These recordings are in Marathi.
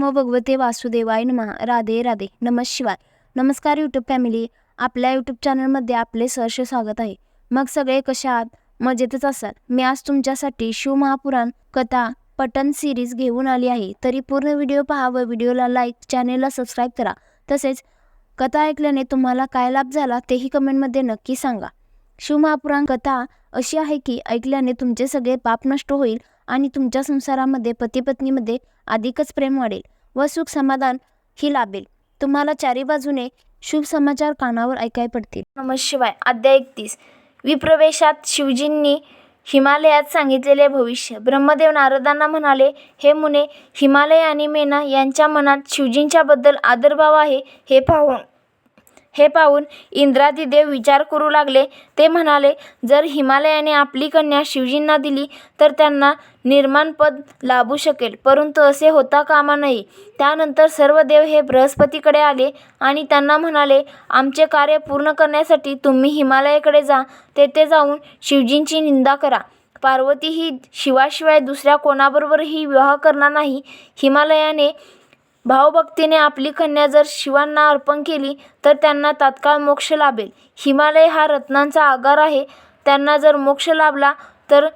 नमो भगवते वासुदेवाय नमः. राधे राधे. नमः शिवाय नमस्कार यूट्यूब फॅमिली आपल्या यूट्यूब चॅनलमध्ये आपले सहर्ष स्वागत आहे. मग सगळे कसे आहात? मजेतच असाल. मी आज तुमच्यासाठी शिवमहापुराण कथा पटन सिरीज घेऊन आली आहे. तरी पूर्ण व्हिडिओ पहा व व्हिडिओला लाईक चॅनेलला सबस्क्राईब करा. तसेच कथा ऐकल्याने तुम्हाला काय लाभ झाला तेही कमेंटमध्ये नक्की सांगा. शिवमहापुराण कथा अशी आहे की ऐकल्याने तुमचे सगळे पाप नष्ट होईल आणि तुमच्या संसारामध्ये पती पत्नीमध्ये अधिकच प्रेम वाढेल. व सुख समाधान ही लाभेल. तुम्हाला चारी बाजूने शुभ समाचार कानावर ऐकाय पडतील. नमः शिवाय. अध्याय एकतीस. विप्रवेशात शिवजींनी हिमालयात सांगितलेले भविष्य. ब्रह्मदेव नारदांना म्हणाले हे मुने हिमालय आणि मेना यांच्या मनात शिवजींच्याबद्दल आदरभाव आहे हे पाहून हे पाहून इंद्रादिदेव विचार करू लागले. ते म्हणाले जर हिमालयाने आपली कन्या शिवजींना दिली तर त्यांना निर्माणपद लाभू शकेल. परंतु असे होता कामा नये त्यानंतर सर्व देव हे बृहस्पतीकडे आले आणि त्यांना म्हणाले आमचे कार्य पूर्ण करण्यासाठी तुम्ही हिमालयाकडे जा. तेथे जाऊन शिवजींची निंदा करा. पार्वती ही शिवाशिवाय दुसऱ्या कोणाबरोबरही विवाह करणार नाही. हिमालयाने भावभक्तीने आपली कन्या जर शिवांना अर्पण केली तर त्यांना तात्काळ मोक्ष लाभेल. हिमालय हा रत्नांचा आगार आहे. त्यांना जर मोक्ष लाभला तर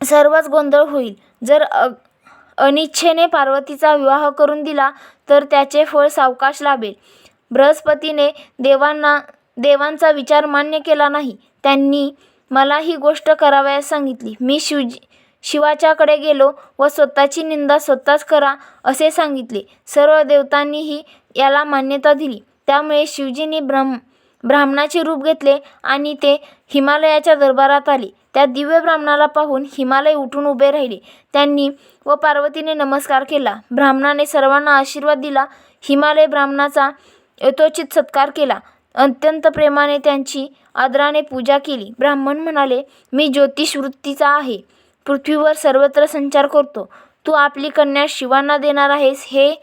सर्वच गोंधळ होईल. जर अ अनिच्छेने पार्वतीचा विवाह करून दिला तर त्याचे फळ सावकाश लाभेल. बृहस्पतीने देवांना देवांचा विचार मान्य केला नाही. त्यांनी मला ही गोष्ट करावयास सांगितली. मी शिवजी शिवाच्याकडे गेलो व स्वतःची निंदा स्वतःच करा असे सांगितले. सर्व देवतांनीही याला मान्यता दिली. त्यामुळे शिवजींनी ब्रह्म ब्राह्मणाचे रूप घेतले आणि ते हिमालयाच्या दरबारात आले. त्या दिव्य ब्राह्मणाला पाहून हिमालय उठून उभे राहिले. त्यांनी व पार्वतीने नमस्कार केला. ब्राह्मणाने सर्वांना आशीर्वाद दिला. हिमालय ब्राह्मणाचा यथोचित सत्कार केला. अत्यंत प्रेमाने त्यांची आदराने पूजा केली. ब्राह्मण म्हणाले मी ज्योतिष वृत्तीचा आहे. पृथ्वीवर सर्वत्र संचार करतो. तू आपली कन्या शिवांना देणार आहेस हे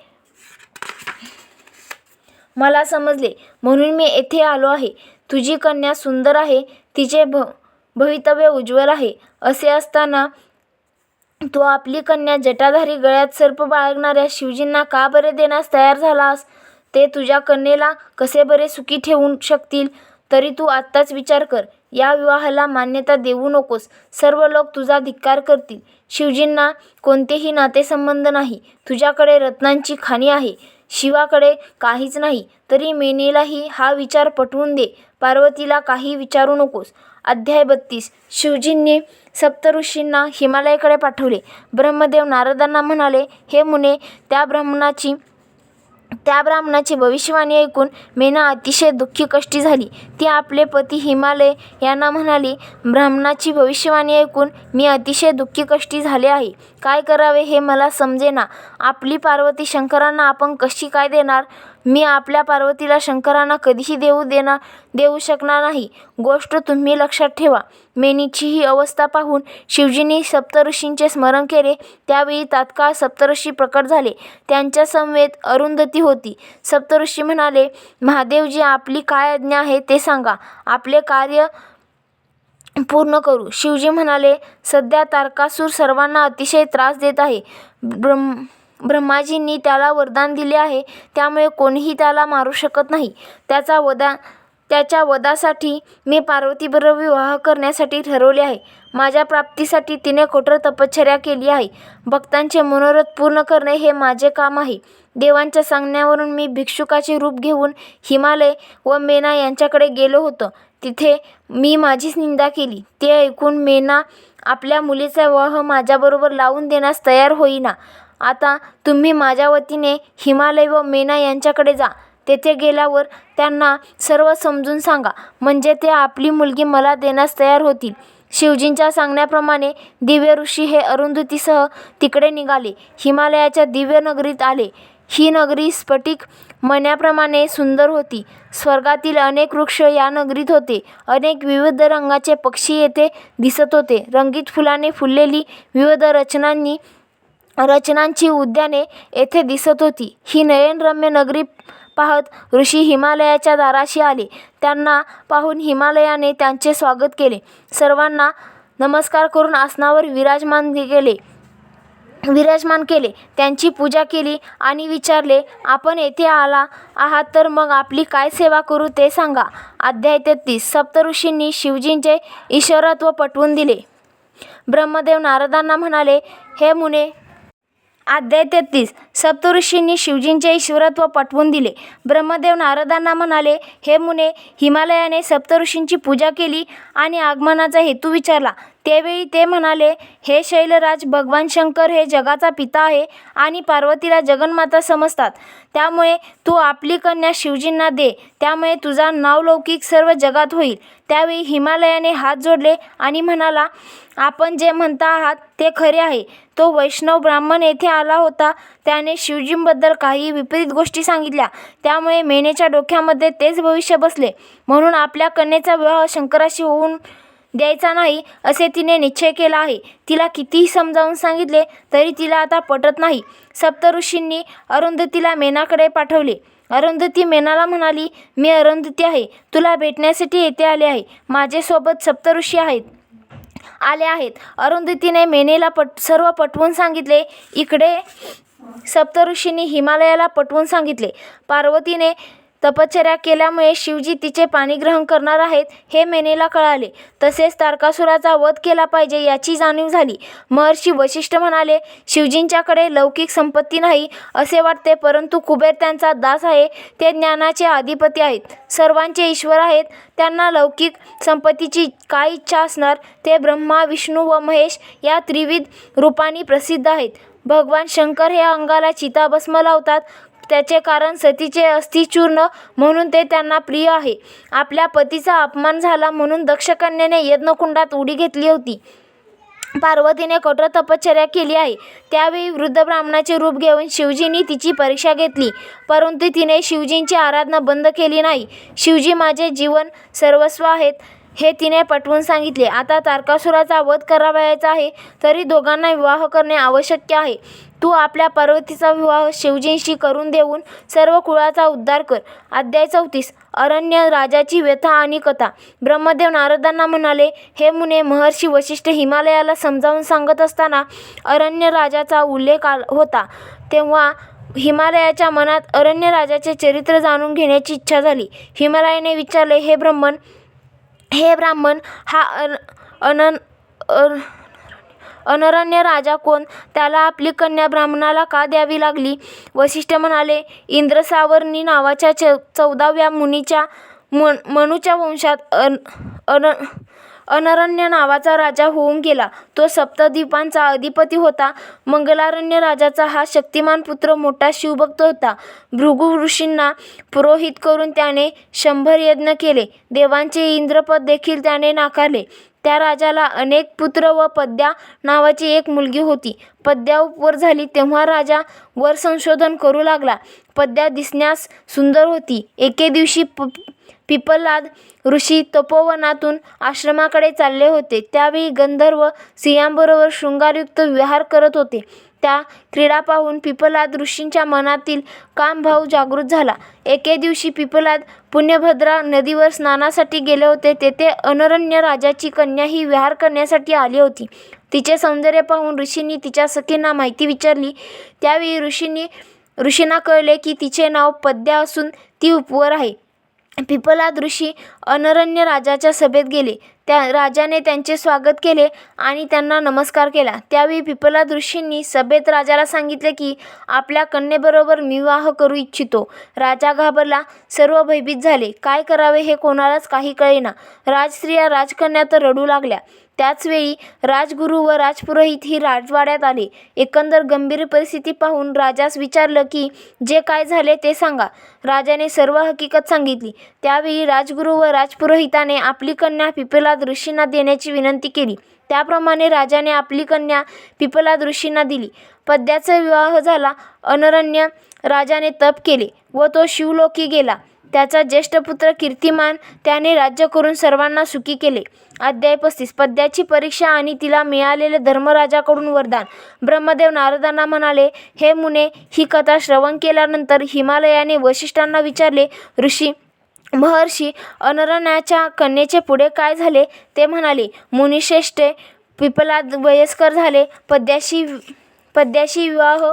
मला समजले. म्हणून मी येथे आलो आहे. तुझी कन्या सुंदर आहे. तिचे भ भवितव्य उज्ज्वल आहे. असे असताना तू आपली कन्या जटाधारी गळ्यात सर्प बाळगणाऱ्या शिवजींना का बरे देण्यास तयार झालास? ते तुझ्या कन्येला कसे बरे सुखी ठेवू शकतील? तरी तू आत्ताच विचार कर. या विवाहाला मान्यता देऊ नकोस. सर्व लोक तुझा धिक्कार करतील. शिवजींना कोणतेही नातेसंबंध नाही. तुझ्याकडे रत्नांची खाणी आहे. शिवाकडे काहीच नाही. तरी मेनेलाही हा विचार पटवून दे. पार्वतीला काही विचारू नकोस. अध्याय बत्तीस. शिवजींनी सप्तऋषींना हिमालयाकडे पाठवले. ब्रह्मदेव नारदांना म्हणाले हे मुने त्या ब्राह्मणाची त्या ब्राह्मणाची भविष्यवाणी ऐकून मेना अतिशय दुःखी कष्टी झाली. ती आपले पती हिमालय यांना म्हणाली ब्राह्मणाची भविष्यवाणी ऐकून मी अतिशय दुःखी कष्टी झाले आहे. काय करावे हे मला समजेना. आपली पार्वती शंकरांना आपण कशी काय देणार? मी आपल्या पार्वतीला शंकरांना कधीही देऊ देणार देऊ शकणार नाही. गोष्ट तुम्ही लक्षात ठेवा. मेनीची ही अवस्था पाहून शिवजींनी सप्तऋषींचे स्मरण केले. त्यावेळी तात्काळ सप्तऋषी प्रकट झाले. त्यांच्या समवेत अरुंधती होती. सप्तऋषी म्हणाले महादेवजी आपली काय आज्ञा आहे ते सांगा. आपले कार्य पूर्ण करू. शिवजी म्हणाले सध्या तारकासूर सर्वांना अतिशय त्रास देत आहे. ब्रह्म ब्रह्माजींनी त्याला वरदान दिले आहे त्यामुळे कोणीही त्याला मारू शकत नाही. त्याचा वदा त्याच्या वधासाठी मी पार्वतीबरोबर विवाह करण्यासाठी ठरवले आहे. माझ्या प्राप्तीसाठी तिने कठोर तपश्चर्या केली आहे. भक्तांचे मनोरथ पूर्ण करणे हे माझे काम आहे. देवांच्या सांगण्यावरून मी भिक्षुकाचे रूप घेऊन हिमालय व मेना यांच्याकडे गेलो होतो. तिथे मी माझीच निंदा केली. ते ऐकून मेना आपल्या मुलीचा विवाह माझ्याबरोबर लावून देण्यास तयार होईना. आता तुम्ही माझ्या वतीने हिमालय व मेना यांच्याकडे जा. तेथे गेल्यावर त्यांना सर्व समजून सांगा. म्हणजे ते आपली मुलगी मला देण्यास तयार होतील. शिवजींच्या सांगण्याप्रमाणे दिव्य ऋषी हे अरुंधतीसह तिकडे निघाले. हिमालयाच्या दिव्य नगरीत आले. ही नगरी स्फटिक मण्याप्रमाणे सुंदर होती. स्वर्गातील अनेक वृक्ष या नगरीत होते. अनेक विविध रंगाचे पक्षी येथे दिसत होते. रंगीत फुलाने फुललेली विविध रचनांनी रचनांची उद्याने येथे दिसत होती. ही नयनरम्य नगरी पाहत ऋषी हिमालयाच्या दाराशी आले. त्यांना पाहून हिमालयाने त्यांचे स्वागत केले. सर्वांना नमस्कार करून आसनावर विराजमान केले. विराजमान केले. त्यांची पूजा केली आणि विचारले आपण येथे आला आहात तर मग आपली काय सेवा करू ते सांगा अध्याय तेहतीस. सप्तऋषींनी शिवजींचे ईश्वरत्व पटवून दिले. ब्रह्मदेव नारदांना म्हणाले हे मुने अध्याय तेहतीस. सप्तऋषींनी शिवजींचे ईश्वरत्व पटवून दिले. ब्रह्मदेव नारदांना म्हणाले हे मुने हिमालयाने सप्तऋषींची पूजा केली आणि आगमनाचा हेतू विचारला. त्यावेळी ते म्हणाले हे शैलराज भगवान शंकर हे जगाचा पिता आहे आणि पार्वतीला जगन्माता समजतात. त्यामुळे तू आपली कन्या शिवजींना दे. त्यामुळे तुझा नावलौकिक सर्व जगात होईल. त्यावेळी हिमालयाने हात जोडले आणि म्हणाला आपण जे म्हणता आहात ते खरे आहे. तो वैष्णव ब्राह्मण येथे आला होता. त्याने शिवजींबद्दल काही विपरीत गोष्टी सांगितल्या. त्यामुळे मेनेच्या डोक्यामध्ये तेच भविष्य बसले. म्हणून आपल्या कन्येचा विवाह शंकराशी होऊन द्यायचा नाही असे तिने निश्चय केला आहे. तिला कितीही समजावून सांगितले तरी तिला आता पटत नाही. सप्तऋषींनी अरुंधतीला मेनाकडे पाठवले. अरुंधती मेनाला म्हणाली मी अरुंधती आहे. तुला भेटण्यासाठी येथे आले आहे. माझ्यासोबत सप्तऋषी आहेत. आले आहेत. अरुंधतीने मेनेला पट सर्व पटवून सांगितले. इकडे सप्तऋषींनी हिमालयाला पटवून सांगितले. पार्वतीने तपश्चर्या केल्यामुळे शिवजी तिचे पाणीग्रहण करणार आहेत हे मेनेला कळाले. तसेच तारकासुराचा वध केला पाहिजे याची जाणीव झाली. महर्षी वशिष्ठ म्हणाले शिवजींच्याकडे लौकिक संपत्ती नाही असे वाटते परंतु कुबेर त्यांचा दास आहे ते ज्ञानाचे अधिपती आहेत. सर्वांचे ईश्वर आहेत त्यांना लौकिक संपत्तीची काय इच्छा असणार? ते ब्रह्मा विष्णू व महेश या त्रिविध रूपांनी प्रसिद्ध आहेत. भगवान शंकर हे अंगाला चिताभस्म लावतात. त्याचे कारण सतीचे अस्थिचूर्ण म्हणून ते त्यांना प्रिय आहे. आपल्या पतीचा अपमान झाला म्हणून दक्षकन्याने यज्ञकुंडात उडी घेतली होती. पार्वतीने कठोर तपश्चर्या केली आहे. त्यावेळी वृद्ध ब्राह्मणाचे रूप घेऊन शिवजींनी तिची परीक्षा घेतली. परंतु तिने शिवजींची आराधना बंद केली नाही. शिवजी माझे जीवन सर्वस्व आहेत. हे तिने पटवून सांगितले. आता तारकासुराचा वध करावयाचा आहे तरी दोघांना विवाह करणे आवश्यक आहे. तू आपल्या पार्वतीचा विवाह शिवजींशी करून देऊन सर्व कुळाचा उद्धार कर. अध्याय चौतीस. अरण्य राजाची व्यथा आणि कथा. ब्रह्मदेव नारदांना म्हणाले हे मुने महर्षी वशिष्ठ हिमालयाला समजावून सांगत असताना अरण्य राजाचा उल्लेख आल होता. तेव्हा हिमालयाच्या मनात अरण्य राजाचे चरित्र जाणून घेण्याची इच्छा झाली. हिमालयाने विचारले हे ब्रह्मन हे ब्राह्मण हा अन अनन अर अनरण्य राजा कोण? त्याला आपली कन्या ब्राह्मणाला का द्यावी लागली? वशिष्ठ म्हणाले इंद्रसावर्णी नावाच्या चौ चौदाव्या मुनीच्या मन मनूच्या वंशात अन अन अनरण्य नावाचा राजा होऊन गेला. तो सप्तद्वीपांचा अधिपती होता. मंगलारण्य राजाचा हा शक्तिमान पुत्र मोठा शिवभक्त होता. भृगु ऋषींना पुरोहित करून त्याने शंभर यज्ञ केले. देवांचे इंद्रपद देखील त्याने नाकारले. त्या राजाला अनेक पुत्र व पद्या नावाची एक मुलगी होती. पद्या उपवर झाली तेव्हा राजा वर संशोधन करू लागला. पद्या दिसण्यास सुंदर होती. एके दिवशी पिपलाद ऋषी तपोवनातून आश्रमाकडे चालले होते. त्यावेळी गंधर्व स्त्रियांबरोबर शृंगारयुक्त विहार करत होते. त्या क्रीडा पाहून पिपलाद ऋषींच्या मनातील कामभाव जागृत झाला. एके दिवशी पिपलाद पुण्यभद्रा नदीवर स्नानासाठी गेले होते. तेथे अनरण्य राजाची कन्या ही विहार करण्यासाठी आली होती. तिचे सौंदर्य पाहून ऋषींनी तिच्या सखींना माहिती विचारली. त्यावेळी ऋषींनी ऋषींना कळले की तिचे नाव पद्या असून ती उपवर आहे. पिपलादृशी अनरण्य राजाच्या सभेत गेले. त्या राजाने त्यांचे स्वागत केले आणि त्यांना नमस्कार केला. त्यावेळी पिपलादृशींनी सभेत राजाला सांगितले की आपल्या कन्येबरोबर मी विवाह करू इच्छितो. राजा घाबरला. सर्व भयभीत झाले. काय करावे हे कोणालाच काही कळेना. राजस्त्रिया राजकन्या तर रडू लागल्या. त्याचवेळी राजगुरू व राजपुरोहित ही राजवाड्यात आले. एकंदर गंभीर परिस्थिती पाहून राजास विचारलं की जे काय झाले ते सांगा. राजाने सर्व हकीकत सांगितली. त्यावेळी राजगुरू व राजपुरोहिताने आपली कन्या पिपलाद ऋषींना देण्याची विनंती केली. त्याप्रमाणे राजाने आपली कन्या पिपलाद ऋषींना दिली. पद्याचा विवाह झाला. अनरण्य राजाने तप केले व तो शिवलोकी गेला. त्याचा ज्येष्ठ पुत्र कीर्तिमान त्याने राज्य करून सर्वांना सुखी केले. अध्याय पस्तीस. पद्याची परीक्षा आणि तिला मिळालेले धर्मराजाकडून वरदान. ब्रह्मदेव नारदांना म्हणाले हे मुने ही कथा श्रवण केल्यानंतर हिमालयाने वशिष्ठांना विचारले ऋषी महर्षी अनरण्याच्या कन्येचे पुढे काय झाले? ते म्हणाले मुनिश्रेष्ठे पिपलाद वयस्कर झाले. पद्याशी पद्याशी विवाह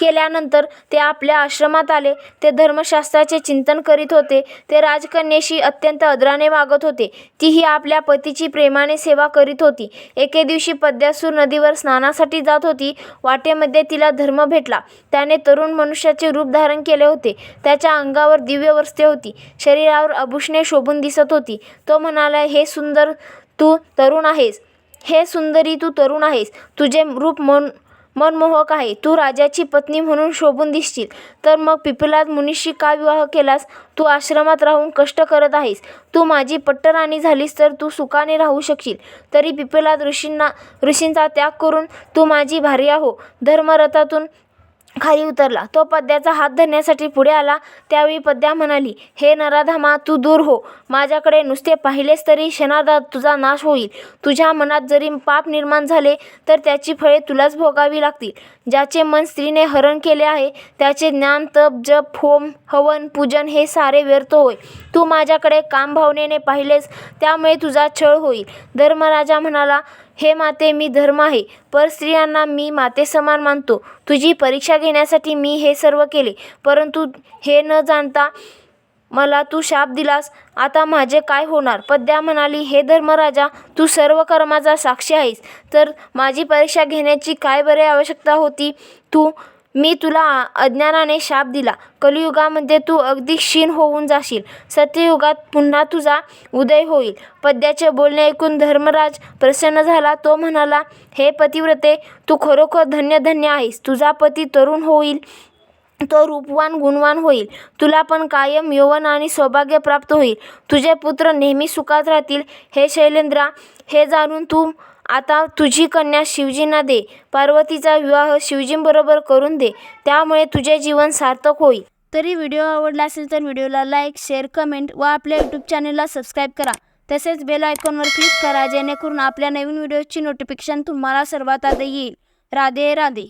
केल्यानंतर ते आपल्या आश्रमात आले. ते धर्मशास्त्राचे चिंतन करीत होते. ते राजकन्येशी अत्यंत आदराने वागत होते. तीही आपल्या पतीची प्रेमाने सेवा करीत होती. एके दिवशी पद्यासूर नदीवर स्नानासाठी जात होती. वाटेमध्ये तिला धर्म भेटला. त्याने तरुण मनुष्याचे रूप धारण केले होते. त्याच्या अंगावर दिव्य वस्त्रे होती. शरीरावर आभूषणे शोभून दिसत होती. तो म्हणाला हे सुंदर तू तरुण आहेस. हे सुंदरी तू तरुण आहेस. तुझे रूप मन मनमोहक आहे. तू राजाची पत्नी म्हणून शोभून दिसशील. तर मग पिपलाद मुनीशी का विवाह केलास? तू आश्रमात राहून कष्ट करत आहेस. तू माझी पट्टराणी झालीस तर तू सुखाने राहू शकशील. तरी पिपलाद ऋषींना ऋषींचा त्याग करून तू माझी भार्या हो. धर्मरथातून खाली उतरला. तो पद्याचा हात धरण्यासाठी पुढे आला. त्यावेळी पद्या म्हणाली हे नराधामा तू दूर हो. माझ्याकडे नुसते पाहिलेस तरी क्षणार्धात तुझा नाश होईल. तुझ्या मनात जरी पाप निर्माण झाले तर त्याची फळे तुलाच भोगावी लागतील. ज्याचे मन स्त्रीने हरण केले आहे त्याचे ज्ञान तप जप होम हवन पूजन हे सारे व्यर्थ होय. तू माझ्याकडे काम भावनेने पाहिलेस त्यामुळे तुझा छळ होईल. धर्मराजा म्हणाला हे माते मी धर्म आहे पर स्त्रियांना मी माते समान मानतो. तुझी परीक्षा घेण्यासाठी मी हे सर्व केले परंतु हे न जाणता मला तू शाप दिलास. आता माझे काय होणार? पद्या म्हणाली हे धर्मराजा तू सर्व कर्माचा साक्षी आहेस. तर माझी परीक्षा घेण्याची काय बरे आवश्यकता होती? तू मी तुला अज्ञानाने शाप दिला. कलियुगामध्ये तू अगदी क्षीण होऊन जाशील. सत्ययुगात पुन्हा तुझा उदय होईल. पद्याचे बोलणे ऐकून धर्मराज प्रसन्न झाला. तो म्हणाला हे पतिव्रते तू खरोखर धन्य धन्य आहेस. तुझा पती तरुण होईल. तो रूपवान गुणवान होईल. तुला पण कायम यौवन आणि सौभाग्य प्राप्त होईल. तुझे पुत्र नेहमी सुखात राहतील. हे शैलेंद्रा हे जाणून तू आता तुझी कन्या शिवजींना दे पार्वतीचा विवाह शिवजींबरोबर करून दे त्यामुळे तुझे जीवन सार्थक होईल. तरी व्हिडिओ आवडला असेल तर व्हिडिओला लाईक शेअर कमेंट व आपल्या यूट्यूब चॅनलला सबस्क्राईब करा. तसेच बेल आयकॉनवर क्लिक करा जेणेकरून आपल्या नवीन व्हिडिओची नोटिफिकेशन तुम्हाला सर्वात आधी येईल. राधे राधे.